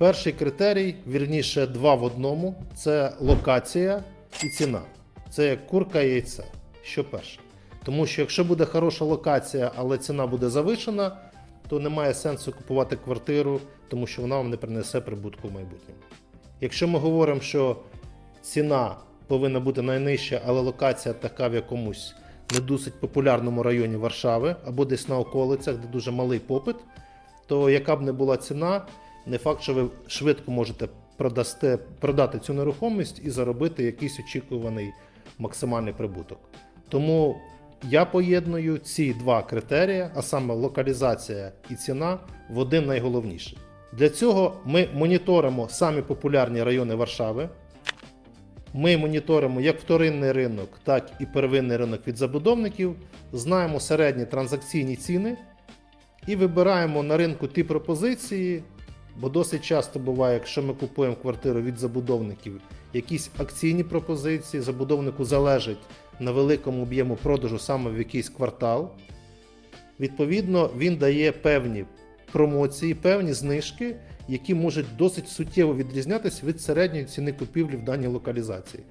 Перший критерій, вірніше, два в одному це локація і ціна. Це як курка і яйце. Що перше? Тому що якщо буде хороша локація, але ціна буде завишена, то немає сенсу купувати квартиру, тому що вона вам не принесе прибутку в майбутньому. Якщо ми говоримо, що ціна повинна бути найнижча, але локація така в якомусь не досить популярному районі Варшави або десь на околицях, де дуже малий попит, то яка б не була ціна, не факт, що ви швидко можете продасте, продати цю нерухомість і заробити якийсь очікуваний максимальний прибуток. Тому я поєдную ці два критерії, а саме локалізація і ціна, в один найголовніший. Для цього ми моніторимо самі популярні райони Варшави. Ми моніторимо як вторинний ринок, так і первинний ринок від забудовників, знаємо середні транзакційні ціни і вибираємо на ринку ті пропозиції, бо досить часто буває, якщо ми купуємо квартиру від забудовників, якісь акційні пропозиції, забудовнику залежить на великому об'єму продажу саме в якийсь квартал. Відповідно, він дає певні промоції, певні знижки, які можуть досить суттєво відрізнятися від середньої ціни купівлі в даній локалізації.